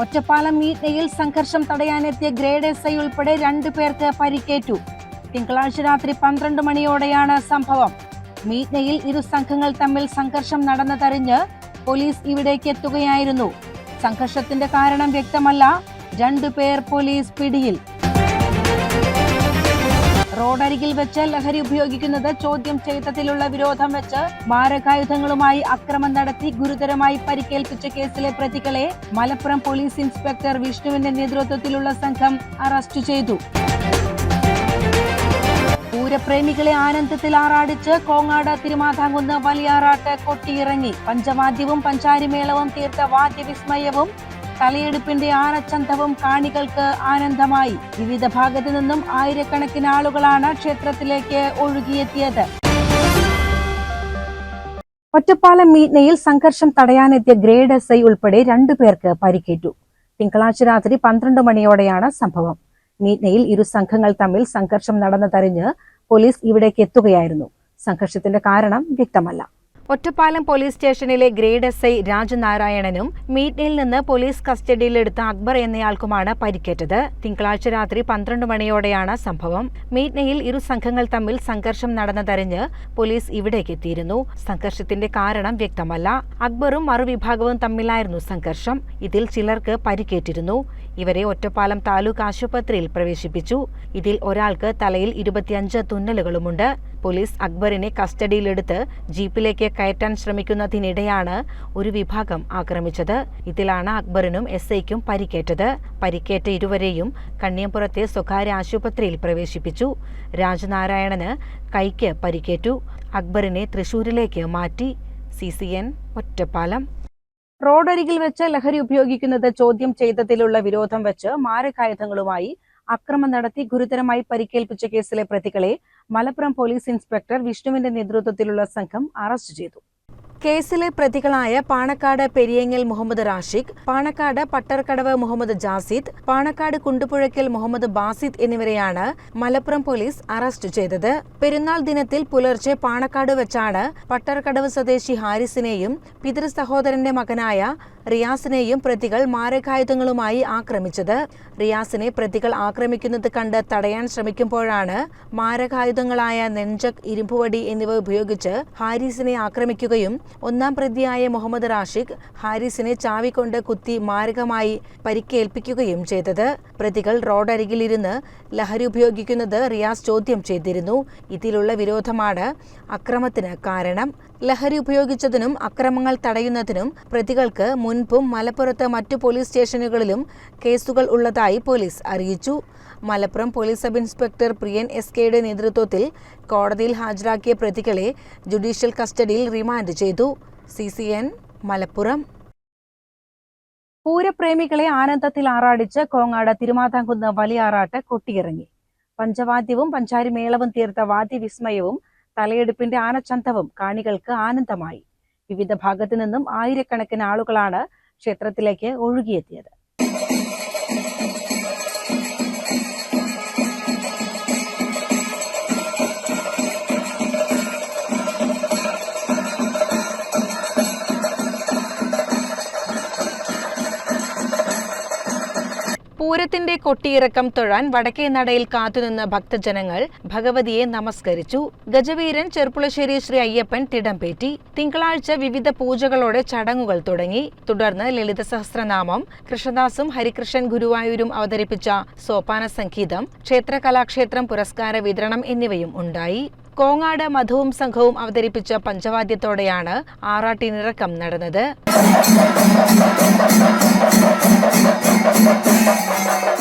ഒറ്റപ്പാലം മീറ്റ്നയിൽ സംഘർഷം തടയാനെത്തിയ grade S I ഉൾപ്പെടെ രണ്ടു പേർക്ക് പരിക്കേറ്റു. തിങ്കളാഴ്ച രാത്രി പന്ത്രണ്ട് മണിയോടെയാണ് സംഭവം. മീറ്റ്നയിൽ ഇരു സംഘങ്ങൾ തമ്മിൽ സംഘർഷം നടന്നതറിഞ്ഞ് പോലീസ് ഇവിടേക്ക് എത്തുകയായിരുന്നു. സംഘർഷത്തിന്റെ കാരണം വ്യക്തമല്ല. രണ്ടുപേർ പോലീസ് പിടിയിൽ. റോഡരികിൽ വെച്ച് ലഹരി ഉപയോഗിക്കുന്നത് ചോദ്യം ചെയ്തതിലുള്ള വിരോധം വെച്ച് മാരകായുധങ്ങളുമായി അക്രമം നടത്തി ഗുരുതരമായി പരിക്കേൽപ്പിച്ച കേസിലെ പ്രതികളെ മലപ്പുറം പോലീസ് ഇൻസ്പെക്ടർ വിഷ്ണുവിന്റെ നേതൃത്വത്തിലുള്ള സംഘം അറസ്റ്റ് ചെയ്തു. പൂരപ്രേമികളെ ആനന്ദത്തിൽ ആറാടിച്ച് കോങ്ങാട് തിരുമാതാങ്കുന്ന് വലിയാറാട്ട് കൊട്ടിയിറങ്ങി. പഞ്ചവാദ്യവും പഞ്ചാരിമേളവും തീർത്ത വാദ്യവിസ്മയവും തലയെടുപ്പിന്റെ ആനച്ചന്തവും കാണികൾക്ക് ആനന്ദമായി. വിവിധ ഭാഗത്തു നിന്നും ആയിരക്കണക്കിന് ആളുകളാണ് ക്ഷേത്രത്തിലേക്ക് ഒഴുകിയെത്തിയത്. ഒറ്റപ്പാലം മീറ്റ്നയിൽ സംഘർഷം തടയാനെത്തിയ ഗ്രേഡ് എസ് ഐ ഉൾപ്പെടെ രണ്ടു പേർക്ക് പരിക്കേറ്റു. തിങ്കളാഴ്ച രാത്രി പന്ത്രണ്ട് മണിയോടെയാണ് സംഭവം. മീറ്റ്നയിൽ ഇരു സംഘങ്ങൾ തമ്മിൽ സംഘർഷം നടന്നതറിഞ്ഞ് പോലീസ് ഇവിടേക്ക് എത്തുകയായിരുന്നു. സംഘർഷത്തിന്റെ കാരണം വ്യക്തമല്ല. ഒറ്റപ്പാലം പോലീസ് സ്റ്റേഷനിലെ ഗ്രേഡ് എസ് ഐ രാജനാരായണനും മീറ്റിൽ നിന്ന് പോലീസ് കസ്റ്റഡിയിലെടുത്ത അക്ബർ എന്നയാൾക്കുമാണ് പരിക്കേറ്റത്. തിങ്കളാഴ്ച രാത്രി പന്ത്രണ്ട് മണിയോടെയാണ് സംഭവം. മീറ്റ്നയിൽ ഇരു സംഘങ്ങൾ തമ്മിൽ സംഘർഷം നടന്നതറിഞ്ഞ് പോലീസ് ഇവിടേക്ക് എത്തിയിരുന്നു. സംഘർഷത്തിന്റെ കാരണം വ്യക്തമല്ല. അക്ബറും മറുവിഭാഗവും തമ്മിലായിരുന്നു സംഘർഷം. ഇതിൽ ചിലർക്ക് പരിക്കേറ്റിരുന്നു. ഇവരെ ഒറ്റപ്പാലം താലൂക്ക് ആശുപത്രിയിൽ പ്രവേശിപ്പിച്ചു. ഇതിൽ ഒരാൾക്ക് തലയിൽ ഇരുപത്തിയഞ്ച് തുന്നലുകളുമുണ്ട്. പോലീസ് അക്ബറിനെ കസ്റ്റഡിയിലെടുത്ത് ജീപ്പിലേക്ക് കയറ്റാൻ ശ്രമിക്കുന്നതിനിടെയാണ് ഒരു വിഭാഗം ആക്രമിച്ചത്. ഇതിലാണ് അക്ബറിനും എസ് ഐക്കും പരിക്കേറ്റത്. പരിക്കേറ്റ ഇരുവരെയും കണ്ണിയമ്പുറത്തെ സ്വകാര്യ ആശുപത്രിയിൽ പ്രവേശിപ്പിച്ചു. രാജനാരായണന് കൈക്ക് പരിക്കേറ്റു. അക്ബറിനെ തൃശൂരിലേക്ക് മാറ്റി. C C N Ottapalam. റോഡരികിൽ വെച്ച് ലഹരി ഉപയോഗിക്കുന്നത് ചോദ്യം ചെയ്തതിലുള്ള വിരോധം വെച്ച് മാരകായുധങ്ങളുമായി അക്രമം നടത്തി ഗുരുതരമായി പരിക്കേൽപ്പിച്ച കേസിലെ പ്രതികളെ മലപ്പുറം പോലീസ് ഇൻസ്പെക്ടർ വിഷ്ണുവിന്റെ നേതൃത്വത്തിലുള്ള സംഘം അറസ്റ്റ് ചെയ്തു. കേസിലെ പ്രതികളായ പാണക്കാട് പെരിയങ്ങൽ മുഹമ്മദ് റാഷിഖ് പാണക്കാട് പട്ടർക്കടവ് മുഹമ്മദ് ജാസിദ് പാണക്കാട് കുണ്ടുപുഴയ്ക്കൽ മുഹമ്മദ് ബാസിദ് എന്നിവരെയാണ് മലപ്പുറം പോലീസ് അറസ്റ്റ് ചെയ്തത്. പെരുന്നാൾ ദിനത്തിൽ പുലർച്ചെ പാണക്കാട് വെച്ചാണ് പട്ടർക്കടവ് സ്വദേശി ഹാരിസിനെയും പിതൃ സഹോദരന്റെ മകനായ റിയാസിനെയും പ്രതികൾ മാരകായുധങ്ങളുമായി ആക്രമിച്ചത്. റിയാസിനെ പ്രതികൾ ആക്രമിക്കുന്നത് കണ്ട് തടയാൻ ശ്രമിക്കുമ്പോഴാണ് മാരകായുധങ്ങളായ നെഞ്ചക് ഇരുമ്പുവടി എന്നിവ ഉപയോഗിച്ച് ഹാരിസിനെ ആക്രമിക്കുകയും ഒന്നാം പ്രതിയായ മുഹമ്മദ് റാഷിഖ് ഹാരിസിനെ ചാവിക്കൊണ്ട് കുത്തി മാരകമായി പരിക്കേൽപ്പിക്കുകയും ചെയ്തത്. പ്രതികൾ റോഡരികിലിരുന്ന് ലഹരി ഉപയോഗിക്കുന്നത് റിയാസ് ചോദ്യം ചെയ്തിരുന്നു. ഇതിലുള്ള വിരോധമാണ് അക്രമത്തിന് കാരണം. ലഹരി ഉപയോഗിച്ചതിനും അക്രമങ്ങൾ തടയുന്നതിനും പ്രതികൾക്ക് മുൻപും മലപ്പുറത്ത് മറ്റു പോലീസ് സ്റ്റേഷനുകളിലും കേസുകൾ ഉള്ളതായി പോലീസ് അറിയിച്ചു. Malappuram police sub inspector Priyan S കെയുടെ നേതൃത്വത്തിൽ കോടതിയിൽ ഹാജരാക്കിയ പ്രതികളെ ജുഡീഷ്യൽ കസ്റ്റഡിയിൽ റിമാൻഡ് ചെയ്തു. C C N Malappuram. പൂരപ്രേമികളെ ആനന്ദത്തിൽ ആറാടിച്ച് കോങ്ങാട് തിരുമാതാംകുന്ന് വലിയാറാട്ട് കൊട്ടിയിറങ്ങി. പഞ്ചവാദ്യവും പഞ്ചാരിമേളവും തീർത്ത വാദ്യവിസ്മയവും തലയെടുപ്പിന്റെ ആനച്ചന്തവും കാണികൾക്ക് ആനന്ദമായി. വിവിധ ഭാഗത്തു നിന്നും ആയിരക്കണക്കിന് ആളുകളാണ് ക്ഷേത്രത്തിലേക്ക് ഒഴുകിയെത്തിയത്. പൂരത്തിന്റെ കൊട്ടിയിറക്കം തൊഴാൻ വടക്കേ നടയിൽ കാത്തുനിന്ന ഭക്തജനങ്ങൾ ഭഗവതിയെ നമസ്കരിച്ചു. ഗജവീരൻ ചെർപ്പുളശ്ശേരി ശ്രീ അയ്യപ്പൻ തിടംപേറ്റി. തിങ്കളാഴ്ച വിവിധ പൂജകളോടെ ചടങ്ങുകൾ തുടങ്ങി. തുടർന്ന് ലളിത സഹസ്രനാമം കൃഷ്ണദാസും ഹരികൃഷ്ണൻ ഗുരുവായൂരും അവതരിപ്പിച്ച സോപാന സംഗീതം ക്ഷേത്ര കലാക്ഷേത്രം പുരസ്കാര വിതരണം എന്നിവയും ഉണ്ടായി. കോങ്ങാട് മധുവും സംഘവും അവതരിപ്പിച്ച പഞ്ചവാദ്യത്തോടെയാണ് ആറാട്ടിനിറക്കം നടന്നത്. Thank you.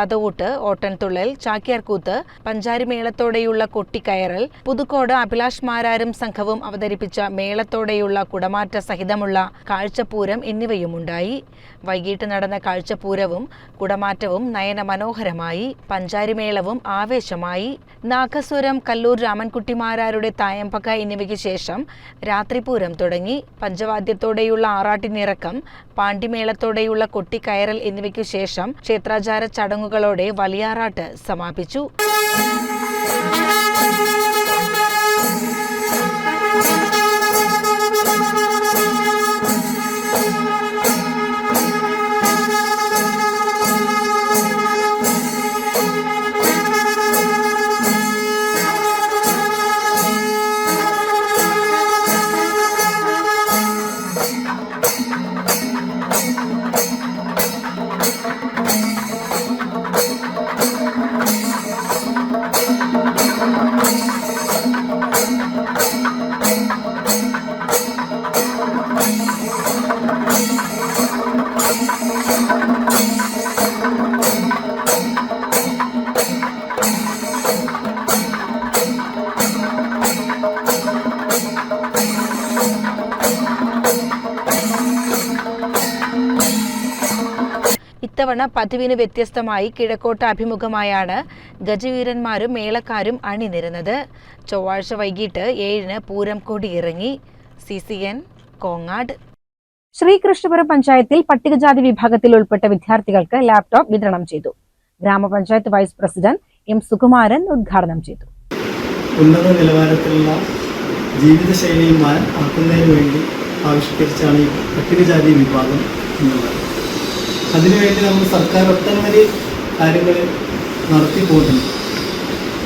പ്രസാദവൂട്ട് ഓട്ടൻതുള്ളൽ ചാക്യാർകൂത്ത് പഞ്ചാരിമേളത്തോടെയുള്ള കൊട്ടിക്കയറൽ പുതുക്കോട് അഭിലാഷ് മാരാരും സംഘവും അവതരിപ്പിച്ച മേളത്തോടെയുള്ള കുടമാറ്റ സഹിതമുള്ള കാഴ്ചപ്പൂരം എന്നിവയുമുണ്ടായി. വൈകിട്ട് നടന്ന കാഴ്ചപ്പൂരവും കുടമാറ്റവും നയന മനോഹരമായി പഞ്ചാരിമേളവും ആവേശമായി. നാഗസ്വരം കല്ലൂർ രാമൻകുട്ടിമാരാരുടെ തായമ്പക എന്നിവയ്ക്ക് ശേഷം രാത്രിപൂരം തുടങ്ങി. പഞ്ചവാദ്യത്തോടെയുള്ള ആറാട്ടിനിറക്കം പാണ്ടിമേളത്തോടെയുള്ള കൊട്ടിക്കയറൽ എന്നിവയ്ക്കു ശേഷം ക്ഷേത്രാചാര ചടങ്ങുകളോടെ വലിയാറാട്ട് സമാപിച്ചു. ഇത്തവണ പതിവിന് വ്യത്യസ്തമായി കിഴക്കോട്ട് അഭിമുഖമായാണ് ഗജവീരന്മാരും മേളക്കാരും അണിനിരുന്നത്. ചൊവ്വാഴ്ച വൈകിട്ട് ഏഴിന് Pooram കൊടിയിറങ്ങി. C C N Kongad. Sreekrishnapuram പഞ്ചായത്തിൽ പട്ടികജാതി വിഭാഗത്തിൽ ഉൾപ്പെട്ട വിദ്യാർത്ഥികൾക്ക് ലാപ്ടോപ്പ് വിതരണം ചെയ്തു. ഗ്രാമപഞ്ചായത്ത് വൈസ് പ്രസിഡന്റ് എം സുകുമാരൻ ഉദ്ഘാടനം ചെയ്തു. ഉന്നത നിലവാരത്തിലുള്ള ജീവിതശൈലിയുമായി ആക്കുന്നതിന് വേണ്ടി ആവിഷ്കരിച്ചാണ് ഈ പട്ടികജാതി വിഭാഗം എന്നുള്ളത്. അതിനുവേണ്ടി നമ്മൾ സർക്കാർ ഒട്ടനവധി കാര്യങ്ങൾ നടത്തി പോകുന്നുണ്ട്.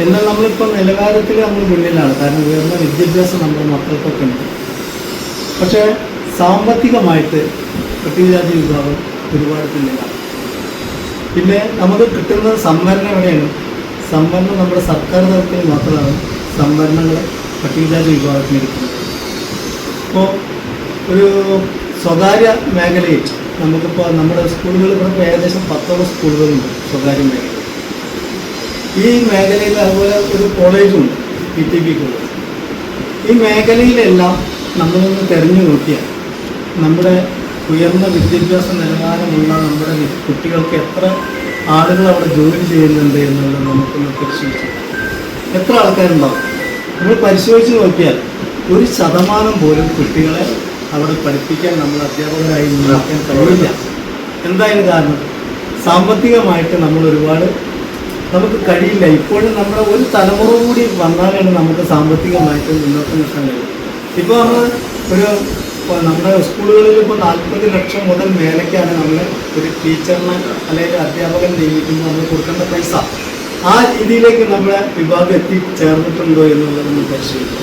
എന്നാൽ നമ്മളിപ്പോൾ നിലവാരത്തിൽ നമ്മൾ മുന്നിലാണ്. കാരണം ഉയർന്ന വിദ്യാഭ്യാസം നമ്മുടെ മക്കൾക്കൊക്കെ ഉണ്ട്. പക്ഷേ സാമ്പത്തികമായിട്ട് പട്ടികജാതി വിഭാഗം ഒരുപാട് പിന്നിലാണ്. പിന്നെ നമുക്ക് കിട്ടുന്ന സംവരണം എവിടെയാണ്? സംവരണം നമ്മുടെ സർക്കാർ തലത്തിൽ മാത്രമാണ്. സംവരണങ്ങൾ പട്ടികജാതി വിഭാഗത്തിന് കിട്ടുന്നത് അപ്പോൾ ഒരു സ്വകാര്യ മേഖലയിൽ നമുക്കിപ്പോൾ നമ്മുടെ സ്കൂളുകളിൽ ഇവിടെ ഏകദേശം പത്തോളം സ്കൂളുകളുണ്ട് സ്വകാര്യ മേഖല ഈ മേഖലയിൽ അതുപോലെ ഒരു കോളേജും പി ടി പി കോളേജ് ഈ മേഖലയിലെല്ലാം നമ്മളൊന്ന് തിരഞ്ഞു നോക്കിയാൽ നമ്മുടെ ഉയർന്ന വിദ്യാഭ്യാസ നിലവാരമുള്ള നമ്മുടെ കുട്ടികൾക്ക് എത്ര ആളുകൾ അവിടെ ജോലി ചെയ്യുന്നുണ്ട് എന്നുള്ളത് നമുക്കൊന്ന് പരിശോധിച്ചു എത്ര ആൾക്കാരുണ്ടാവും? നമ്മൾ പരിശോധിച്ച് നോക്കിയാൽ ഒരു ശതമാനം പോലും കുട്ടികളെ അവിടെ പഠിപ്പിക്കാൻ നമ്മൾ അധ്യാപകരായി നിലനിർത്താൻ കഴിയില്ല. എന്തായാലും കാരണം സാമ്പത്തികമായിട്ട് നമ്മൾ ഒരുപാട് നമുക്ക് കഴിയില്ല. ഇപ്പോഴും നമ്മുടെ ഒരു തലമുറ കൂടി വന്നാലാണ് നമുക്ക് സാമ്പത്തികമായിട്ട് മുന്നോട്ട് നിൽക്കാൻ കഴിയും ഇപ്പോൾ നമ്മൾ ഒരു നമ്മുടെ സ്കൂളുകളിൽ ഇപ്പോൾ നാൽപ്പത് ലക്ഷം മുതൽ മേലേക്കാണ് നമ്മൾ ഒരു ടീച്ചറിനെ അല്ലെങ്കിൽ അധ്യാപകൻ നിയമിക്കുമ്പോൾ നമ്മൾ കൊടുക്കേണ്ട പൈസ. ആ രീതിയിലേക്ക് നമ്മുടെ വിഭാഗം എത്തിച്ചേർന്നിട്ടുണ്ടോ എന്നുള്ളത് നമ്മൾ പരിശോധിക്കും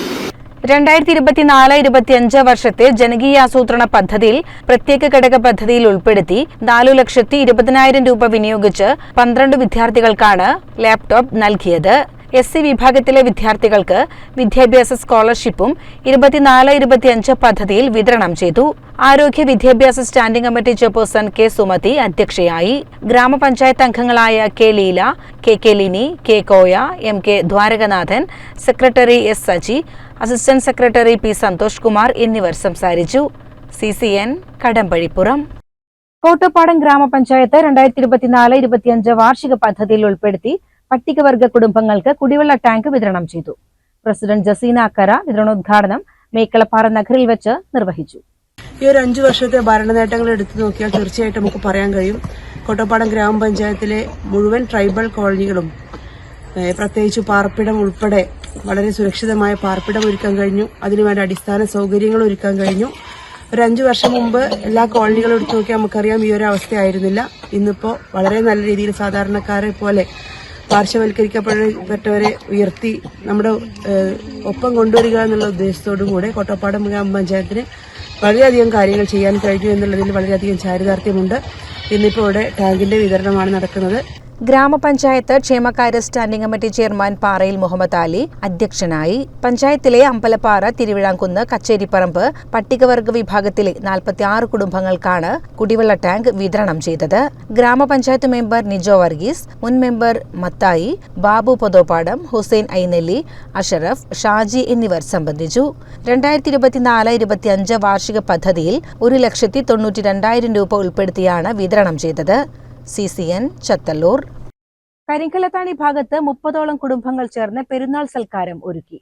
രണ്ടായിരത്തി ഇരുപത്തിനാല് ഇരുപത്തിയഞ്ച് വർഷത്തെ ജനകീയാസൂത്രണ പദ്ധതിയിൽ പ്രത്യേക ഘടക പദ്ധതിയിൽ ഉൾപ്പെടുത്തി നാലു ലക്ഷത്തി ഇരുപതിനായിരം രൂപ വിനിയോഗിച്ച് പന്ത്രണ്ട് വിദ്യാർത്ഥികൾക്കാണ് ലാപ്ടോപ്പ് നൽകിയത്. എസ് സി വിഭാഗത്തിലെ വിദ്യാർത്ഥികൾക്ക് വിദ്യാഭ്യാസ സ്കോളർഷിപ്പും ഇരുപത്തിനാല് ഇരുപത്തിയഞ്ച് പദ്ധതിയിൽ വിതരണം ചെയ്തു. ആരോഗ്യ വിദ്യാഭ്യാസ standing committee chairperson K Sumathi അധ്യക്ഷയായി. ഗ്രാമപഞ്ചായത്ത് അംഗങ്ങളായ K Leela K K Lini K Koya M K Dwarakanathan secretary S Saji assistant secretary P Santhosh Kumar എന്നിവർ സംസാരിച്ചു. C C N Kadambazhipuram. Kottappadam ഗ്രാമപഞ്ചായത്ത് രണ്ടായിരത്തി ഇരുപത്തിനാല് ഇരുപത്തിയഞ്ച് വാർഷിക പദ്ധതിയിൽ ഉൾപ്പെടുത്തി പട്ടികവർഗ കുടുംബങ്ങൾക്ക് കുടിവെള്ള ടാങ്ക് വിതരണം ചെയ്തു. പ്രസിഡന്റ് ജസീന അക്കര വിതരണോദ്ഘാടനം മേക്കളപ്പാറ നഗറിൽ വെച്ച് നിർവഹിച്ചു. ഈ ഒരു അഞ്ചു വർഷത്തെ ഭരണ നേട്ടങ്ങൾ എടുത്തു നോക്കിയാൽ തീർച്ചയായിട്ടും നമുക്ക് പറയാൻ കഴിയും. കോട്ടപ്പാടം ഗ്രാമപഞ്ചായത്തിലെ മുഴുവൻ ട്രൈബൽ കോളനികളും പ്രത്യേകിച്ച് പാർപ്പിടം ഉൾപ്പെടെ വളരെ സുരക്ഷിതമായ പാർപ്പിടം ഒരുക്കാൻ കഴിഞ്ഞു. അതിനുവേണ്ട അടിസ്ഥാന സൗകര്യങ്ങൾ ഒരുക്കാൻ കഴിഞ്ഞു. ഒരു അഞ്ചു വർഷം മുമ്പ് എല്ലാ കോളനികളും എടുത്തു നോക്കിയാൽ നമുക്കറിയാം ഈ ഒരു അവസ്ഥയായിരുന്നില്ല. ഇന്നിപ്പോൾ വളരെ നല്ല രീതിയിൽ സാധാരണക്കാരെ പോലെ പാർശ്വവൽക്കരിക്കപ്പെട്ടവരെ ഉയർത്തി നമ്മുടെ ഒപ്പം കൊണ്ടുവരിക എന്നുള്ള ഉദ്ദേശത്തോടും കൂടെ കോട്ടപ്പാടം ഗ്രാമപഞ്ചായത്തിന് വളരെയധികം കാര്യങ്ങൾ ചെയ്യാൻ കഴിഞ്ഞു എന്നുള്ളതിൽ വളരെയധികം ചാരിതാർത്ഥ്യമുണ്ട്. ഇന്നിപ്പോൾ ഇവിടെ ടാങ്കിന്റെ വിതരണമാണ് നടക്കുന്നത്. ഗ്രാമപഞ്ചായത്ത് ക്ഷേമകാര്യ സ്റ്റാൻഡിംഗ് കമ്മിറ്റി ചെയർമാൻ പാറയിൽ മുഹമ്മദ് അലി അധ്യക്ഷനായി. പഞ്ചായത്തിലെ അമ്പലപ്പാറ തിരുവിഴാംകുന്ന് കച്ചേരിപ്പറമ്പ് പട്ടികവർഗ വിഭാഗത്തിലെ നാൽപ്പത്തി ആറ് കുടുംബങ്ങൾക്കാണ് കുടിവെള്ള ടാങ്ക് വിതരണം ചെയ്തത്. ഗ്രാമപഞ്ചായത്ത് മെമ്പർ നിജോ വർഗീസ് മുൻ മെമ്പർ മത്തായി ബാബു പൊതോപ്പാടം ഹുസൈൻ ഐനെല്ലി അഷറഫ് ഷാജി എന്നിവർ സംബന്ധിച്ചു. രണ്ടായിരത്തി ഇരുപത്തിനാല് ഇരുപത്തിയഞ്ച് വാർഷിക പദ്ധതിയിൽ ഒരു ലക്ഷത്തി തൊണ്ണൂറ്റി രണ്ടായിരം രൂപ ഉൾപ്പെടുത്തിയാണ് വിതരണം ചെയ്തത്. C C N Chathallur. Karinkallathani ഭാഗത്ത് മുപ്പതോളം കുടുംബങ്ങൾ ചേർന്ന് പെരുന്നാൾ സൽക്കാരം ഒരുക്കി.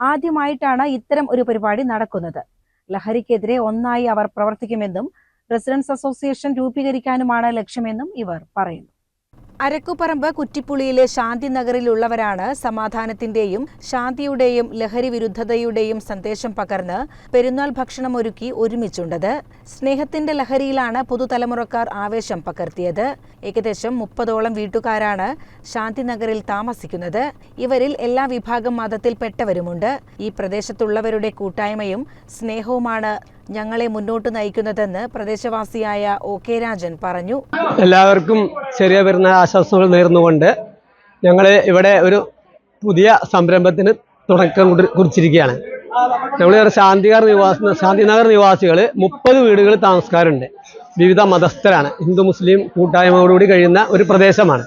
ആദ്യമായിട്ടാണ് ഇത്തരം ഒരു പരിപാടി നടക്കുന്നത്. ലഹരിക്കെതിരെ ഒന്നായി അവർ പ്രവർത്തിക്കുമെന്നും റെസിഡൻസ് അസോസിയേഷൻ രൂപീകരിക്കാനുമാണ് ലക്ഷ്യമെന്നും ഇവർ പറയുന്നു. അരക്കുപറമ്പ് കുറ്റിപ്പുളിയിലെ ശാന്തി നഗറിലുള്ളവരാണ് സമാധാനത്തിന്റെയും ശാന്തിയുടെയും ലഹരി വിരുദ്ധതയുടെയും സന്ദേശം പകർന്ന് പെരുന്നാൾ ഭക്ഷണം ഒരുക്കി ഒരുമിച്ചുണ്ടത്. സ്നേഹത്തിന്റെ ലഹരിയിലാണ് പുതുതലമുറക്കാർ ആവേശം പകർത്തിയത്. ഏകദേശം മുപ്പതോളം വീട്ടുകാരാണ് ശാന്തി നഗറിൽ താമസിക്കുന്നത്. ഇവരിൽ എല്ലാ വിഭാഗം മതത്തിൽപ്പെട്ടവരുമുണ്ട്. ഈ പ്രദേശത്തുള്ളവരുടെ കൂട്ടായ്മയും സ്നേഹവുമാണ് ഞങ്ങളെ മുന്നോട്ട് നയിക്കുന്നതെന്ന് പ്രദേശവാസിയായ ഒ കെ രാജൻ പറഞ്ഞു. എല്ലാവർക്കും ചെറിയ പെരുന്നാൾ ആശംസകൾ നേർന്നുകൊണ്ട് ഞങ്ങൾ ഇവിടെ ഒരു പുതിയ സംരംഭത്തിന് തുടക്കം കുറിച്ചിരിക്കുകയാണ്. നമ്മൾ ശാന്തികാർ നിവാസ ശാന്തിനഗർ നിവാസികൾ മുപ്പത് വീടുകൾ താമസക്കാരുണ്ട് വിവിധ മതസ്ഥരാണ്. ഹിന്ദു മുസ്ലിം കൂട്ടായ്മയോടുകൂടി കഴിയുന്ന ഒരു പ്രദേശമാണ്.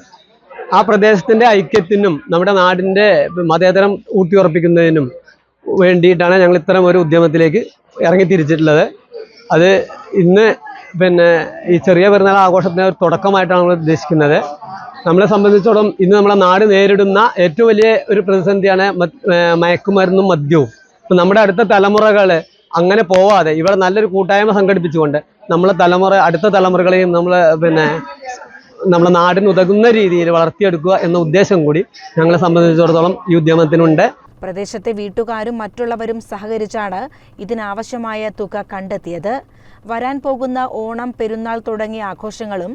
ആ പ്രദേശത്തിന്റെ ഐക്യത്തിനും നമ്മുടെ നാടിന്റെ മതേതരം ഊട്ടിയുറപ്പിക്കുന്നതിനും വേണ്ടിയിട്ടാണ് ഞങ്ങൾ ഇത്തരം ഒരു ഉദ്യമത്തിലേക്ക് ഇറങ്ങി തിരിച്ചിട്ടുള്ളത്. അത് ഇന്ന് പിന്നെ ഈ ചെറിയ പെരുന്നാൾ ആഘോഷത്തിന് ഒരു തുടക്കമായിട്ടാണ് നമ്മൾ ഉദ്ദേശിക്കുന്നത്. നമ്മളെ സംബന്ധിച്ചോളം ഇന്ന് നമ്മളെ നാട് നേരിടുന്ന ഏറ്റവും വലിയ ഒരു പ്രതിസന്ധിയാണ് മയക്കുമരുന്നും മദ്യവും. അപ്പം നമ്മുടെ അടുത്ത തലമുറകൾ അങ്ങനെ പോവാതെ ഇവിടെ നല്ലൊരു കൂട്ടായ്മ സംഘടിപ്പിച്ചുകൊണ്ട് നമ്മളെ തലമുറ അടുത്ത തലമുറകളെയും നമ്മൾ പിന്നെ നമ്മളെ നാടിന് ഉതകുന്ന രീതിയിൽ വളർത്തിയെടുക്കുക എന്ന ഉദ്ദേശം കൂടി ഞങ്ങളെ സംബന്ധിച്ചിടത്തോളം ഈ ഉദ്യമത്തിനുണ്ട്. പ്രദേശത്തെ വീട്ടുകാരും മറ്റുള്ളവരും സഹകരിച്ചാണ് ഇതിനാവശ്യമായ തുക കണ്ടെത്തിയത്. വരാൻ പോകുന്ന ഓണം പെരുന്നാൾ തുടങ്ങിയ ആഘോഷങ്ങളും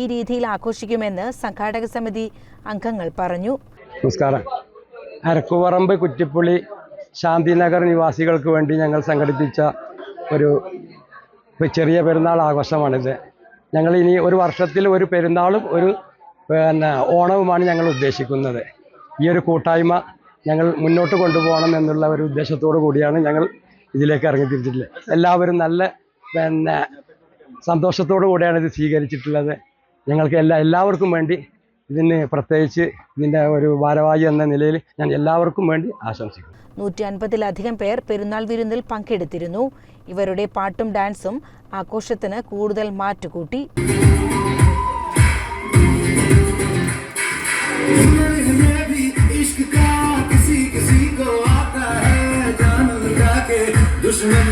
ഈ രീതിയിൽ ആഘോഷിക്കുമെന്ന് സംഘാടക സമിതി അംഗങ്ങൾ പറഞ്ഞു. നമസ്കാരം. അരക്കുപറമ്പ് കുറ്റിപ്പുള്ളി ശാന്തിനഗർ നിവാസികൾക്ക് വേണ്ടി ഞങ്ങൾ സംഘടിപ്പിച്ച ഒരു ചെറിയ പെരുന്നാൾ ആഘോഷമാണിത്. ഞങ്ങൾ ഇനി ഒരു വർഷത്തിൽ ഒരു പെരുന്നാളും ഒരു പിന്നെ ഓണവുമാണ് ഞങ്ങൾ ഉദ്ദേശിക്കുന്നത്. ഈ ഒരു കൂട്ടായ്മ ഞങ്ങൾ മുന്നോട്ട് കൊണ്ടുപോകണം എന്നുള്ള ഒരു ഉദ്ദേശത്തോടു കൂടിയാണ് ഞങ്ങൾ ഇതിലേക്ക് ഇറങ്ങി തിരിച്ചിട്ടുള്ളത്. എല്ലാവരും നല്ല പിന്നെ സന്തോഷത്തോടു കൂടിയാണ് ഇത് സ്വീകരിച്ചിട്ടുള്ളത്. ഞങ്ങൾക്ക് എല്ലാ എല്ലാവർക്കും വേണ്ടി ഇതിന് പ്രത്യേകിച്ച് ഇതിന്റെ ഒരു ഭാരവാഹി എന്ന നിലയിൽ ഞാൻ എല്ലാവർക്കും വേണ്ടി ആശംസിക്കുന്നു. നൂറ്റി അൻപതിലധികം പേർ പെരുന്നാൾ വിരുന്നിൽ പങ്കെടുത്തിരുന്നു. ഇവരുടെ പാട്ടും ഡാൻസും ആഘോഷത്തിന് കൂടുതൽ മാറ്റുകൂട്ടി.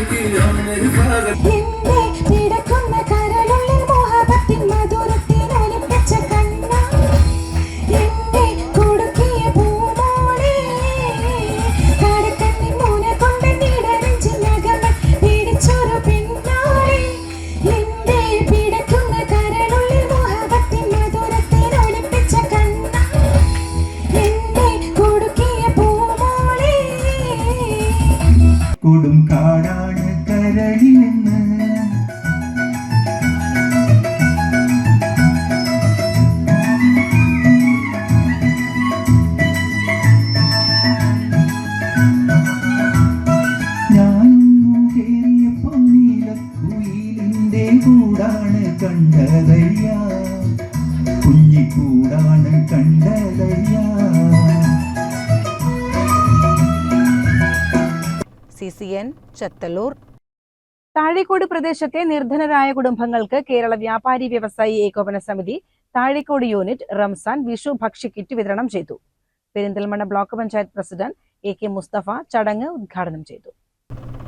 gidiyor ne güzel. Chathallur Thazhekode പ്രദേശത്തെ നിർധനരായ കുടുംബങ്ങൾക്ക് കേരള വ്യാപാരി വ്യവസായി ഏകോപന സമിതി താഴേക്കോട് യൂണിറ്റ് റംസാൻ വിഷു ഭക്ഷ്യക്കിറ്റ് വിതരണം ചെയ്തു. Perinthalmanna block panchayat president A K Musthafa ചടങ്ങ് ഉദ്ഘാടനം ചെയ്തു.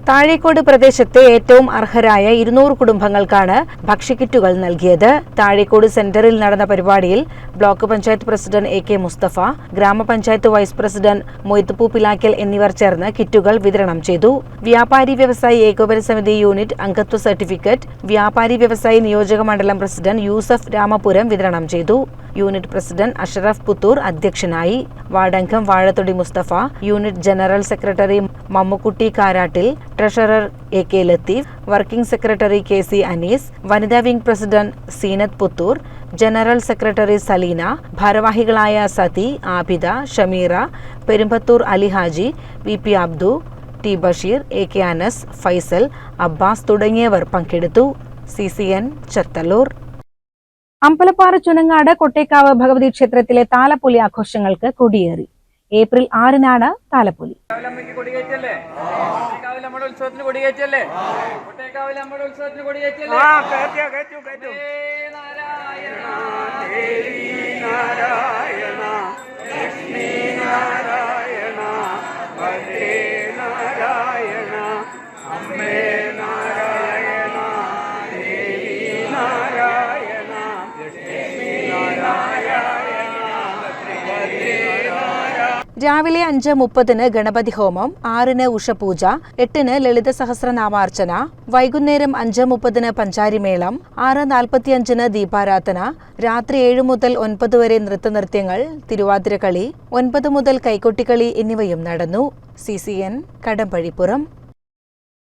താഴേക്കോട് പ്രദേശത്തെ ഏറ്റവും അർഹരായ ഇരുന്നൂറ് കുടുംബങ്ങൾക്കാണ് ഭക്ഷ്യക്കിറ്റുകൾ നൽകിയത്. താഴേക്കോട് സെന്ററിൽ നടന്ന പരിപാടിയിൽ block panchayat president A K Musthafa ഗ്രാമപഞ്ചായത്ത് വൈസ് പ്രസിഡന്റ് മൊയ്ത്തുപ്പു പിലാക്കൽ എന്നിവർ ചേർന്ന് കിറ്റുകൾ വിതരണം ചെയ്തു. വ്യാപാരി വ്യവസായി ഏകോപന സമിതി യൂണിറ്റ് അംഗത്വ സർട്ടിഫിക്കറ്റ് വ്യാപാരി വ്യവസായി നിയോജക മണ്ഡലം പ്രസിഡന്റ് യൂസഫ് രാമപുരം വിതരണം ചെയ്തു. യൂണിറ്റ് പ്രസിഡന്റ് അഷറഫ് പുത്തൂർ അധ്യക്ഷനായി. വാർഡംഗം Vazhathodi Musthafa unit general secretary Mammukutty Karattil treasurer A K Latheef working secretary K C Anees വനിതാ wing president Seenath Puthur general secretary Saleena ഭാരവാഹികളായ Sathi Abida Shameera Perumbathur Ali Haji V P Abdu T Basheer A K Anas Faisal Abbas തുടങ്ങിയവർ പങ്കെടുത്തു. C C N Chethallur Ambalappara Chunangad Kottekkavu Bhagavathi ക്ഷേത്രത്തിലെ താലപ്പൊലി ആഘോഷങ്ങൾക്ക് കൊടിയേറി. April ആറിനാണ് താലപ്പൊലി. രാവിലെ അഞ്ച് മുപ്പതിന് ഗണപതി ഹോമം ആറിന് ഉഷപൂജ എട്ടിന് ലളിത സഹസ്രനാമാർച്ചന വൈകുന്നേരം അഞ്ച് മുപ്പതിന് പഞ്ചാരിമേളം ആറ് നാൽപ്പത്തിയഞ്ചിന് ദീപാരാധന രാത്രി ഏഴ് മുതൽ ഒൻപത് വരെ നൃത്തനൃത്യങ്ങൾ തിരുവാതിരക്കളി ഒൻപത് മുതൽ കൈകൊട്ടിക്കളി എന്നിവയും നടന്നു. C C N Kadambazhipuram.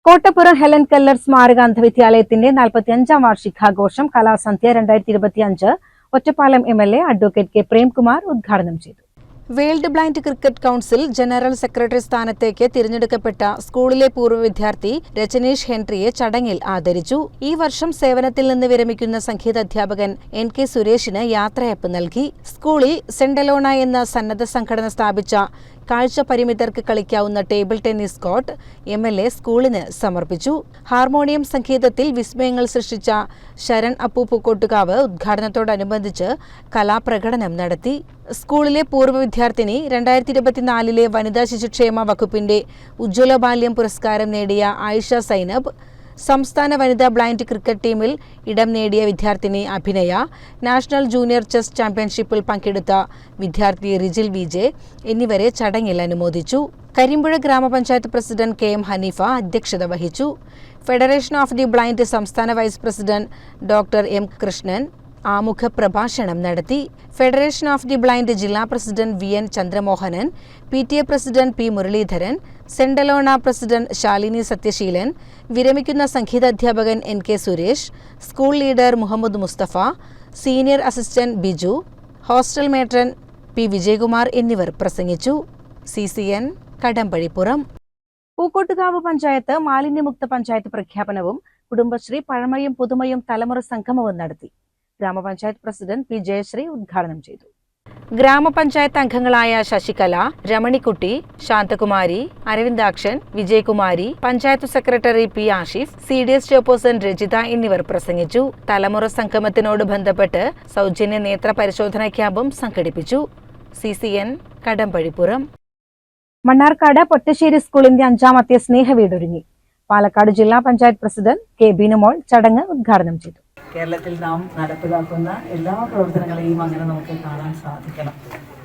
Kottappuram Helen Keller സ്മാരക അന്ധവിദ്യാലയത്തിന്റെ നാൽപ്പത്തിയഞ്ചാം വാർഷികാഘോഷം കലാസന്ധ്യ രണ്ടായിരത്തി ഇരുപത്തിയഞ്ച് Ottapalam M L A advocate K Premkumar ഉദ്ഘാടനം ചെയ്തു. World blind cricket council general secretary സ്ഥാനത്തേക്ക് തിരഞ്ഞെടുക്കപ്പെട്ട സ്കൂളിലെ പൂർവ വിദ്യാർത്ഥി രജനീഷ് ഹെൻറിയെ ചടങ്ങിൽ ആദരിച്ചു. ഈ വർഷം സേവനത്തിൽ നിന്ന് വിരമിക്കുന്ന സംഗീത അധ്യാപകൻ എൻ കെ സുരേഷിന് യാത്രയപ്പ് നൽകി. സ്കൂളിൽ സെന്റലോണ എന്ന സന്നദ്ധ സംഘടന സ്ഥാപിച്ച കാഴ്ച പരിമിതർക്ക് കളിക്കാവുന്ന table tennis court M L A സ്കൂളിന് സമർപ്പിച്ചു. ഹാർമോണിയം സംഗീതത്തിൽ വിസ്മയങ്ങൾ സൃഷ്ടിച്ച ശരൺ അപ്പു പൂക്കോട്ടുകാവ് ഉദ്ഘാടനത്തോടനുബന്ധിച്ച് കലാപ്രകടനം നടത്തി. സ്കൂളിലെ പൂർവ വിദ്യാർത്ഥിനി രണ്ടായിരത്തി ഇരുപത്തിനാലിലെ വനിതാ ശിശുക്ഷേമ വകുപ്പിന്റെ ഉജ്ജ്വല ബാല്യം പുരസ്കാരം നേടിയ ആയിഷ സൈനബ് സംസ്ഥാന വനിതാ ബ്ലൈൻഡ് ക്രിക്കറ്റ് ടീമിൽ ഇടം നേടിയ വിദ്യാർത്ഥിനി അഭിനയ. നാഷണൽ ജൂനിയർ ചെസ് ചാമ്പ്യൻഷിപ്പിൽ പങ്കെടുത്ത വിദ്യാർത്ഥി റിജിൽ വിജെ എന്നിവരെ ചടങ്ങിൽ അനുമോദിച്ചു. കരിമ്പുഴ ഗ്രാമപഞ്ചായത്ത് പ്രസിഡന്റ് കെ എം ഹനീഫ അധ്യക്ഷത വഹിച്ചു. ഫെഡറേഷൻ ഓഫ് ദി ബ്ലൈൻഡ് സംസ്ഥാന vice president doctor M Krishnan ആമുഖ പ്രഭാഷണം നടത്തി ഫെഡറേഷൻ ഓഫ് ദി ബ്ലൈൻഡ് ജില്ലാ president V N Chandramohanan P T A president P Muralidharan സെന്റലോണ president Shalini Sathyaseelan വിരമിക്കുന്ന സംഗീതാധ്യാപകൻ N K Suresh school leader Muhammad Musthafa senior assistant Biju hostel matron P Vijayakumar എന്നിവർ പ്രസംഗിച്ചു. C C N Kadambazhipuram. Pookkottukavu panchayat മാലിന്യമുക്ത പഞ്ചായത്ത് പ്രഖ്യാപനവും കുടുംബശ്രീ പഴമയും പുതുമയും തലമുറ സംഗമവും നടത്തി. ഗ്രാമപഞ്ചായത്ത് president P Jayashree ഉദ്ഘാടനം ചെയ്തു. ഗ്രാമപഞ്ചായത്ത് അംഗങ്ങളായ Sasikala Ramanikutty Santhakumari Aravindakshan Vijayakumari panchayat secretary P Ashif C D S chairperson Rajitha എന്നിവർ പ്രസംഗിച്ചു. തലമുറ സംഗമത്തിനോട് ബന്ധപ്പെട്ട് സൗജന്യ നേത്ര പരിശോധന ക്യാമ്പും സംഘടിപ്പിച്ചു. C C N Kadambazhipuram. Mannarkkad Pottassery സ്കൂളിന്റെ അഞ്ചാമത്തെ സ്നേഹവീടൊരുങ്ങി പാലക്കാട് ജില്ലാ പഞ്ചായത്ത് പ്രസിഡന്റ് കെ ബിനുമോൾ ചടങ്ങ് ഉദ്ഘാടനം ചെയ്തു. കേരളത്തിൽ നാം നടപ്പിലാക്കുന്ന എല്ലാ പ്രവർത്തനങ്ങളെയും അങ്ങനെ നമുക്ക് കാണാൻ സാധിക്കണം.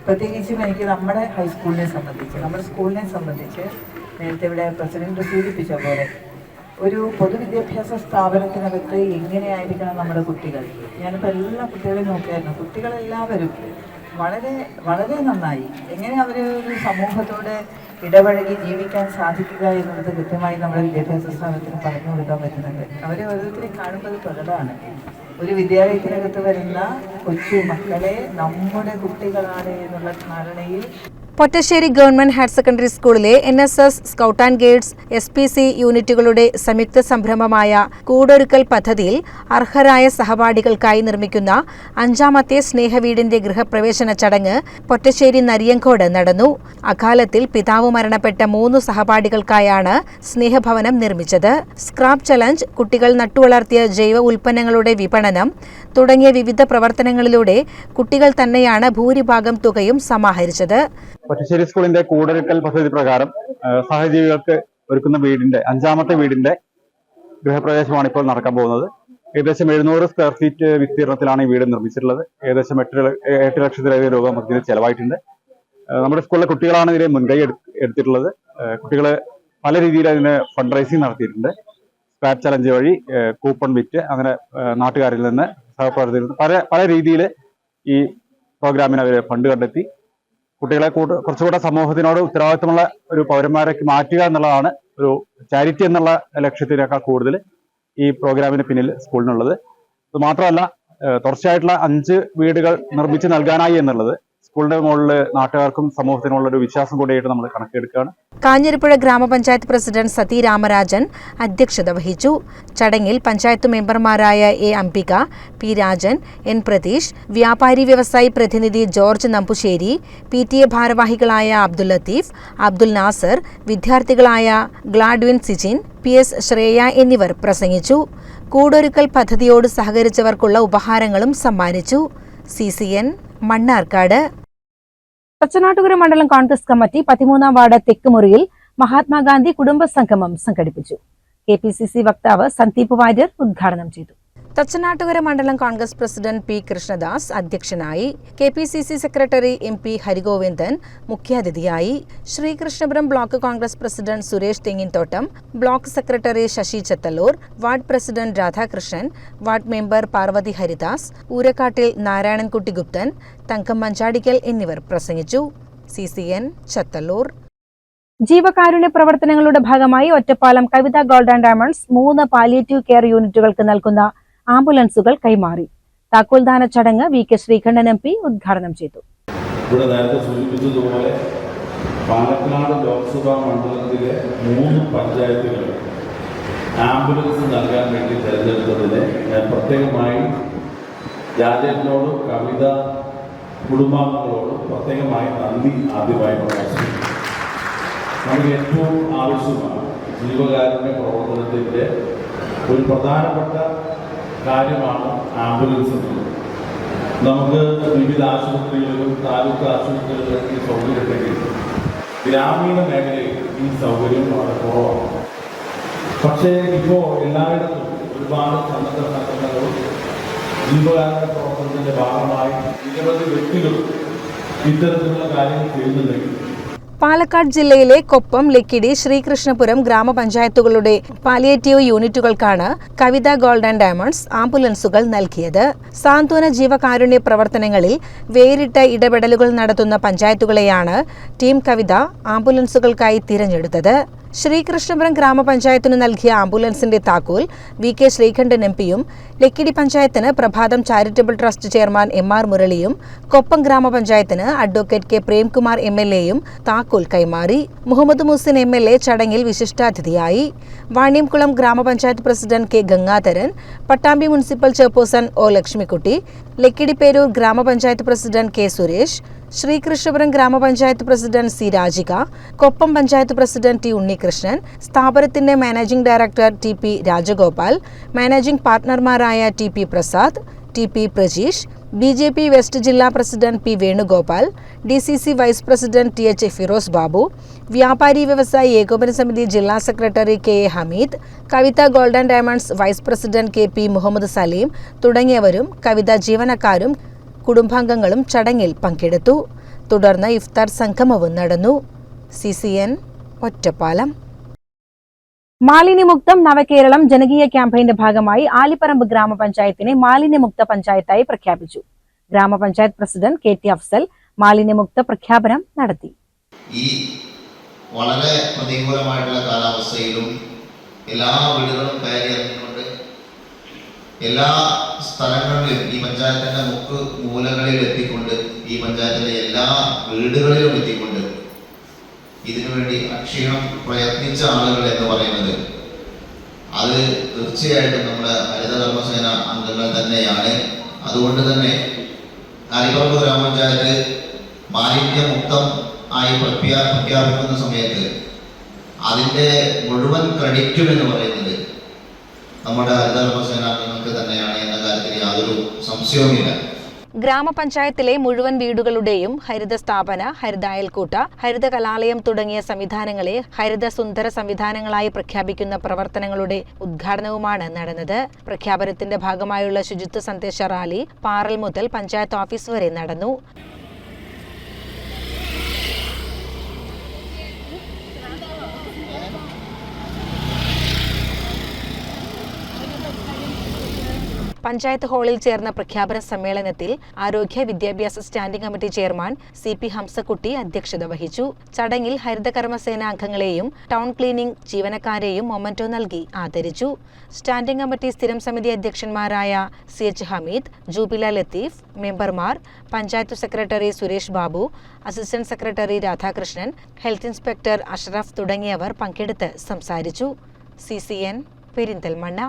പ്രത്യേകിച്ചും എനിക്ക് നമ്മുടെ ഹൈസ്കൂളിനെ സംബന്ധിച്ച് നമ്മുടെ സ്കൂളിനെ സംബന്ധിച്ച് നേരത്തെ ഇവിടെ പ്രസിഡന്റ് സൂചിപ്പിച്ച പോലെ ഒരു പൊതുവിദ്യാഭ്യാസ സ്ഥാപനത്തിനകത്ത് എങ്ങനെയായിരിക്കണം നമ്മുടെ കുട്ടികൾ? ഞാനിപ്പോൾ എല്ലാ കുട്ടികളെയും നോക്കിയായിരുന്നു കുട്ടികളെല്ലാവരും വളരെ വളരെ നന്നായി. എങ്ങനെ അവർ ഒരു സമൂഹത്തോടെ ഇടപഴകി ജീവിക്കാൻ സാധിക്കുക എന്നുള്ളത് കൃത്യമായി നമ്മുടെ വിദ്യാഭ്യാസ സ്ഥാപനത്തിന് പറഞ്ഞു കൊടുക്കാൻ പറ്റുന്നുണ്ട്. അവരെ ഓരോരുത്തരെ കാണുമ്പോൾ പ്രകടമാണ്. ഒരു വിദ്യാലയത്തിനകത്ത് വരുന്ന കൊച്ചു മക്കളെ നമ്മുടെ കുട്ടികളാണ് എന്നുള്ള ധാരണയിൽ പൊറ്റശ്ശേരി ഗവൺമെന്റ് ഹയർ സെക്കൻഡറി സ്കൂളിലെ N S S scout and guides S P C യൂണിറ്റുകളുടെ സംയുക്ത സംരംഭമായ കൂടൊരുക്കൽ പദ്ധതിയിൽ അർഹരായ സഹപാഠികൾക്കായി നിർമ്മിക്കുന്ന അഞ്ചാമത്തെ സ്നേഹവീടിന്റെ ഗൃഹപ്രവേശന ചടങ്ങ് പൊറ്റശ്ശേരി നരിയങ്കോട് നടന്നു. അകാലത്തിൽ പിതാവ് മരണപ്പെട്ട മൂന്ന് സഹപാഠികൾക്കായാണ് സ്നേഹഭവനം നിർമ്മിച്ചത്. സ്ക്രാപ്പ് ചലഞ്ച് കുട്ടികൾ നട്ടുവളർത്തിയ ജൈവ ഉൽപ്പന്നങ്ങളുടെ വിപണനം തുടങ്ങിയ വിവിധ പ്രവർത്തനങ്ങളിലൂടെ കുട്ടികൾ തന്നെയാണ് ഭൂരിഭാഗം തുകയും സമാഹരിച്ചത്. പൊറ്റശ്ശേരി സ്കൂളിന്റെ കൂടൊരുക്കൽ പദ്ധതി പ്രകാരം സഹജീവികൾക്ക് ഒരുക്കുന്ന വീടിന്റെ അഞ്ചാമത്തെ വീടിന്റെ ഗൃഹപ്രവേശമാണ് ഇപ്പോൾ നടക്കാൻ പോകുന്നത്. ഏകദേശം എഴുന്നൂറ് സ്ക്വയർ ഫീറ്റ് വിസ്തീർണത്തിലാണ് ഈ വീട് നിർമ്മിച്ചിട്ടുള്ളത്. ഏകദേശം എട്ട് എട്ട് ലക്ഷത്തിലധികം രൂപ നമുക്ക് ഇതിന് ചെലവായിട്ടുണ്ട് നമ്മുടെ സ്കൂളിലെ കുട്ടികളാണ് ഇതിന് മുൻകൈ എടുത്തിട്ടുള്ളത്. കുട്ടികൾ പല രീതിയിൽ അതിന് ഫണ്ട് റൈസിങ് നടത്തിയിട്ടുണ്ട്. സ്ക്രാപ്പ് ചലഞ്ച് വഴി കൂപ്പൺ വിറ്റ് അങ്ങനെ നാട്ടുകാരിൽ നിന്ന് സഹപ്രവർത്തകരിൽ നിന്ന് പല പല രീതിയിൽ ഈ പ്രോഗ്രാമിന് അവർ ഫണ്ട് കണ്ടെത്തി. കുട്ടികളെ കൂട്ട് കുറച്ചുകൂടെ സമൂഹത്തിനോട് ഉത്തരവാദിത്തമുള്ള ഒരു പൗരന്മാരേക്ക് മാറ്റുക എന്നുള്ളതാണ് ഒരു ചാരിറ്റി എന്നുള്ള ലക്ഷ്യത്തിനേക്കാൾ കൂടുതൽ ഈ പ്രോഗ്രാമിന് പിന്നിൽ സ്കൂളിനുള്ളത്. അത് മാത്രമല്ല തുടർച്ചയായിട്ടുള്ള അഞ്ച് വീടുകൾ നിർമ്മിച്ച് നൽകാനായി എന്നുള്ളത് സ്കൂളിന്റെ മുകളിൽ നാട്ടുകാർക്കും സമൂഹത്തിനുമുള്ള ഒരു വിശ്വാസം കൂടിയായിട്ട് നമ്മൾ കണക്കെടുക്കുകയാണ് കാഞ്ഞിരപ്പുഴ ഗ്രാമപഞ്ചായത്ത് പ്രസിഡന്റ് സതി രാമരാജൻ അധ്യക്ഷത വഹിച്ചു. ചടങ്ങിൽ പഞ്ചായത്ത് മെമ്പർമാരായ A Ambika P Rajan N Pratheesh വ്യാപാരി വ്യവസായി പ്രതിനിധി George Nambusseri P T A ഭാരവാഹികളായ Abdul Latheef Abdul Nasar വിദ്യാർത്ഥികളായ Gladwin Sijin P S Shreya എന്നിവർ പ്രസംഗിച്ചു. കൂടൊരുക്കൽ പദ്ധതിയോട് സഹകരിച്ചവർക്കുള്ള ഉപഹാരങ്ങളും സമ്മാനിച്ചു. C C N Mannarkkad. Pachanattukara മണ്ഡലം കോൺഗ്രസ് കമ്മിറ്റി പതിമൂന്നാം വാർഡ് തെക്കുമുറിയിൽ മഹാത്മാഗാന്ധി കുടുംബ സംഗമം സംഘടിപ്പിച്ചു. കെ പി സി സി വക്താവ് സന്ദീപ് വാര്യർ ഉദ്ഘാടനം ചെയ്തു. തച്ചനാട്ടുകര മണ്ഡലം കോൺഗ്രസ് പ്രസിഡന്റ് പി കൃഷ്ണദാസ് അധ്യക്ഷനായി K P C C secretary M P Harigovindan മുഖ്യാതിഥിയായി Sreekrishnapuram block Congress president Suresh Thenginthottam block secretary Sasi Chathallur ward president Radhakrishnan ward member Parvathi Haridas Oorakkattil Narayanankutty Gupthan Thankam Manjadikkal എന്നിവർ പ്രസംഗിച്ചു. C C N Chathallur ജീവകാരുണ്യ പ്രവർത്തനങ്ങളുടെ ഭാഗമായി Ottapalam Kavitha gold and diamonds മൂന്ന് palliative care യൂണിറ്റുകൾക്ക് നൽകുന്ന ആംബുലൻസുകൾ കൈമാറി. താക്കോൽദാന ചടങ്ങ് V K Sreekandan M P ഉദ്ഘാടനം ചെയ്തു. ഇവിടെ നേരത്തെ സൂചിപ്പിച്ചതുപോലെ പാലക്കാട് ലോക്സഭാ മണ്ഡലത്തിലെ മൂന്ന് പഞ്ചായത്തുകൾ ആംബുലൻസ് നൽകാൻ വേണ്ടി തിരഞ്ഞെടുത്തതിന് ഞാൻ പ്രത്യേകമായി രാജേഷിനോടും കവിത കുടുംബാംഗങ്ങളോടും പ്രത്യേകമായി നന്ദി ആദ്യമായി പ്രകാശിപ്പിക്കുന്നു. നമുക്ക് ഏറ്റവും ആവശ്യമാണ് ജീവകാരുണ്യ പ്രവർത്തനത്തിന്റെ ഒരു പ്രധാനപ്പെട്ട കാര്യമാണ് ആംബുലൻസ് നമുക്ക് വിവിധ ആശുപത്രികളിലും താലൂക്ക് ആശുപത്രികളിലും ഈ സൗകര്യം ഉണ്ടെങ്കിൽ ഗ്രാമീണ മേഖലയിൽ ഈ സൗകര്യം വളരെ കുറവാണ്. പക്ഷേ ഇപ്പോൾ എല്ലായിടത്തും ഒരുപാട് സന്നദ്ധ സംഘടനകളും ജീവകാരണ പ്രവർത്തനത്തിന്റെ ഭാഗമായി നിരവധി വ്യക്തികളും ഇത്തരത്തിലുള്ള കാര്യങ്ങൾ ചെയ്യുന്നുണ്ടെങ്കിൽ പാലക്കാട് ജില്ലയിലെ കൊപ്പം ലക്കിടി ശ്രീകൃഷ്ണപുരം ഗ്രാമപഞ്ചായത്തുകളുടെ പാലിയേറ്റീവ് യൂണിറ്റുകൾക്കാണ് കവിത ഗോൾഡൻ ഡയമണ്ട്സ് ആംബുലൻസുകൾ നൽകിയത്. സാന്ത്വന ജീവകാരുണ്യ പ്രവർത്തനങ്ങളിൽ വേറിട്ട ഇടപെടലുകൾ നടത്തുന്ന പഞ്ചായത്തുകളെയാണ് ടീം കവിത ആംബുലൻസുകൾക്കായി തിരഞ്ഞെടുത്തത്. ശ്രീകൃഷ്ണപുരം ഗ്രാമപഞ്ചായത്തിന് നൽകിയ ആംബുലൻസിന്റെ താക്കോൽ വി കെ ശ്രീകണ്ഠൻ എം പിയും ലക്കിടി പഞ്ചായത്തിന് Prabhatham charitable trust chairman M R മുരളിയും Koppam ഗ്രാമപഞ്ചായത്തിന് advocate K Premkumar M L എയും താക്കോൽ കൈമാറി. Muhammad Muhsin M L A ചടങ്ങിൽ വിശിഷ്ടാതിഥിയായി. വാണിയംകുളം ഗ്രാമപഞ്ചായത്ത് president K Gangadharan Pattambi municipal chairperson O Lakshmikutty Lakkidiperur ഗ്രാമപഞ്ചായത്ത് പ്രസിഡന്റ് കെ സുരേഷ് ശ്രീകൃഷ്ണപുരം ഗ്രാമപഞ്ചായത്ത് president C Rajika Koppam panchayat president T Unnikrishnan സ്ഥാപനത്തിന്റെ managing director T P Rajagopal managing പാർട്ട്ണർമാരായ T P Prasad T P Prajeesh B J P west ജില്ലാ president P Venugopal D C C vice president T H Firoz Babu വ്യാപാരി വ്യവസായി ഏകോപന സമിതി ജില്ലാ secretary K A Hameed Kavitha golden diamonds vice president K P Muhammad Saleem തുടങ്ങിയവരും കവിത ജീവനക്കാരും കുടുംബാംഗങ്ങളും ചടങ്ങിൽ പങ്കെടുത്തു. തുടർന്ന് ഇഫ്താർ സംഗമവും നടന്നു. C C N Ottapalam. മാലിന്യമുക്തം നവകേരളം ജനകീയ ക്യാമ്പയിന്റെ ഭാഗമായി ആലിപ്പറമ്പ് ഗ്രാമപഞ്ചായത്തിനെ മാലിന്യമുക്ത പഞ്ചായത്തായി പ്രഖ്യാപിച്ചു. ഗ്രാമപഞ്ചായത്ത് പ്രസിഡന്റ് കെ ടി അഫ്സൽ മാലിന്യമുക്ത പ്രഖ്യാപനം നടത്തി. ഈ വളരെ പ്രതികൂലമായിട്ടുള്ള കാലാവസ്ഥയിലും എല്ലാ വീടുകളും കയറി ഇറങ്ങിക്കൊണ്ട് എല്ലാ സ്ഥലങ്ങളിലും ഈ പഞ്ചായത്തിന്റെ മുക്ക് മൂലകളിൽ എത്തിക്കൊണ്ട് ഈ പഞ്ചായത്തിലെ എല്ലാ വീടുകളിലും എത്തിക്കൊണ്ട് ഇതിനുവേണ്ടി അക്ഷീണം പ്രയത്നിച്ച ആളുകൾ എന്ന് പറയുന്നത് അത് തീർച്ചയായിട്ടും നമ്മുടെ ഹരിത കർമ്മസേന അംഗങ്ങൾ തന്നെയാണ്. അതുകൊണ്ട് തന്നെ അരിപ്പറമ്പ് ഗ്രാമപഞ്ചായത്ത് മാലിന്യമുക്തം ആയി പ്രഖ്യാ പ്രഖ്യാപിക്കുന്ന സമയത്ത് അതിന്റെ മുഴുവൻ ക്രെഡിറ്റും എന്ന് പറയുന്നത് നമ്മുടെ ഹരിതകർമ്മ സേനാംഗങ്ങൾക്ക് തന്നെയാണ് എന്ന കാര്യത്തിൽ യാതൊരു സംശയവുമില്ല. ഗ്രാമപഞ്ചായത്തിലെ മുഴുവൻ വീടുകളുടെയും ഹരിത സ്ഥാപന ഹരിത അയൽക്കൂട്ട ഹരിത കലാലയം തുടങ്ങിയ സംവിധാനങ്ങളെ ഹരിത സുന്ദര സംവിധാനങ്ങളായി പ്രഖ്യാപിക്കുന്ന പ്രവർത്തനങ്ങളുടെ ഉദ്ഘാടനവുമാണ് നടന്നത്. പ്രഖ്യാപനത്തിന്റെ ഭാഗമായുള്ള ശുചിത്വ സന്ദേശ റാലി പാറൽ മുതൽ പഞ്ചായത്ത് ഓഫീസ് വരെ നടന്നു. പഞ്ചായത്ത് ഹാളിൽ ചേർന്ന പ്രഖ്യാപന സമ്മേളനത്തിൽ ആരോഗ്യ വിദ്യാഭ്യാസ standing committee chairman C P Hamsakutty അധ്യക്ഷത വഹിച്ചു. ചടങ്ങിൽ ഹരിതകർമ്മസേന അംഗങ്ങളെയും ടൗൺ ക്ലീനിംഗ് ജീവനക്കാരെയും മൊമന്റോ നൽകി ആദരിച്ചു. സ്റ്റാൻഡിംഗ് കമ്മിറ്റി സ്ഥിരം സമിതി അധ്യക്ഷന്മാരായ സി എച്ച് ഹമീദ് ജൂബില ലത്തീഫ് മെമ്പർമാർ panchayat secretary Suresh Babu assistant secretary Radhakrishnan health inspector Ashraf തുടങ്ങിയവർ പങ്കെടുത്ത് സംസാരിച്ചു. C C N Perinthalmanna.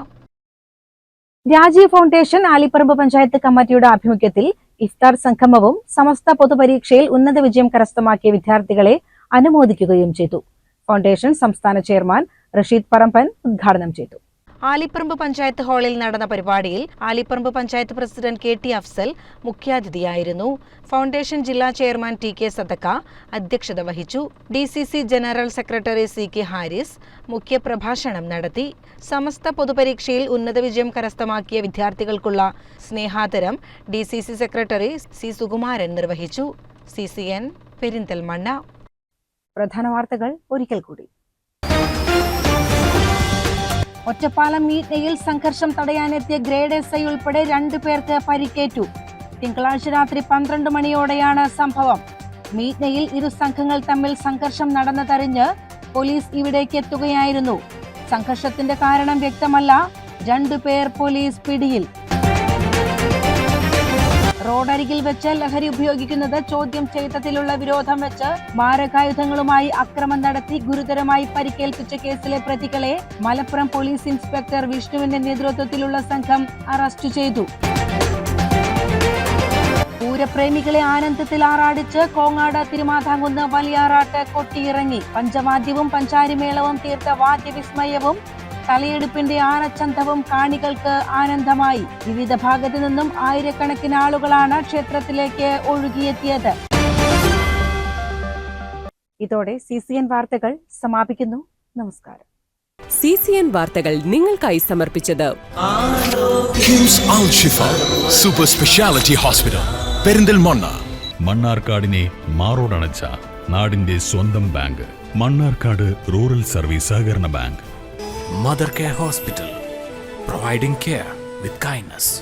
Rajiv foundation Alipparamba panchayat കമ്മിറ്റിയുടെ ആഭിമുഖ്യത്തിൽ ഇഫ്താർ സംഗമവും സമസ്ത പൊതുപരീക്ഷയിൽ ഉന്നത വിജയം കരസ്ഥമാക്കിയ വിദ്യാർത്ഥികളെ അനുമോദിക്കുകയും ചെയ്തു. ഫൗണ്ടേഷൻ സംസ്ഥാന ചെയർമാൻ റഷീദ് പറമ്പൻ ഉദ്ഘാടനം ചെയ്തു. ആലിപ്പറമ്പ് പഞ്ചായത്ത് ഹാളിൽ നടന്ന പരിപാടിയിൽ Alipparamba panchayat president K T Afsal മുഖ്യാതിഥിയായിരുന്നു. Foundation ജില്ലാ ചെയർമാൻ ടി കെ സദക്ക അധ്യക്ഷത വഹിച്ചു. D C C general secretary C K Haris മുഖ്യപ്രഭാഷണം നടത്തി. സമസ്ത പൊതുപരീക്ഷയിൽ ഉന്നത വിജയം കരസ്ഥമാക്കിയ വിദ്യാർത്ഥികൾക്കുള്ള സ്നേഹാതരം D C C secretary C Sukumaran നിർവഹിച്ചു. C C N Perinthalmanna. പ്രധാന വാർത്തകൾ ഒരിക്കൽ കൂടി. ഒറ്റപ്പാലം മീറ്റ്നയിൽ സംഘർഷം തടയാനെത്തിയ ഗ്രേഡ് എസ് ഐ ഉൾപ്പെടെ രണ്ടു പേർക്ക് പരിക്കേറ്റു. തിങ്കളാഴ്ച രാത്രി പന്ത്രണ്ട് മണിയോടെയാണ് സംഭവം. മീറ്റ്നയിൽ ഇരു സംഘങ്ങൾ തമ്മിൽ സംഘർഷം നടന്നതറിഞ്ഞ് പോലീസ് ഇവിടേക്ക് എത്തുകയായിരുന്നു. സംഘർഷത്തിന്റെ കാരണം വ്യക്തമല്ല. രണ്ടുപേർ പോലീസ് പിടിയിൽ. റോഡരികിൽ വെച്ച് ലഹരി ഉപയോഗിക്കുന്നത് ചോദ്യം ചെയ്തതിലുള്ള വിരോധം വെച്ച് മാരകായുധങ്ങളുമായി അക്രമം നടത്തി ഗുരുതരമായി പരിക്കേൽപ്പിച്ച കേസിലെ പ്രതികളെ മലപ്പുറം പോലീസ് ഇൻസ്പെക്ടർ വിഷ്ണുവിന്റെ നേതൃത്വത്തിലുള്ള സംഘം അറസ്റ്റ് ചെയ്തു. പൂരപ്രേമികളെ ആനന്ദത്തിൽ ആറാടിച്ച് കോങ്ങാട് തിരുമാതാങ്കുന്ന് വലിയാറാട്ട് കൊട്ടിയിറങ്ങി. പഞ്ചവാദ്യവും പഞ്ചാരിമേളവും തീർത്ത വാദ്യവിസ്മയവും തലയെടുപ്പിന്റെ ആനച്ചന്തവും കാണികൾക്ക് ആനന്ദമായി. വിവിധ ഭാഗത്തു നിന്നും ആയിരക്കണക്കിന് ആളുകളാണ് ക്ഷേത്രത്തിലേക്ക് ഒഴുകിയെത്തിയത്. ഇതോടെ സി സി എൻ വാർത്തകൾ സമാപിക്കുന്നു. നമസ്കാരം. സി സി എൻ വാർത്തകൾ നിങ്ങൾക്കായി സമർപ്പിച്ചത് സൂപ്പർ സ്പെഷ്യാലിറ്റി ഹോസ്പിറ്റൽ പെരിന്തൽമണ്ണ. മണ്ണാർക്കാടിനെ മാറോടണച്ച നാടിന്റെ സ്വന്തം ബാങ്ക് മണ്ണാർക്കാട് റൂറൽ സർവീസ് സഹകരണ bank. Mother care hospital providing care with kindness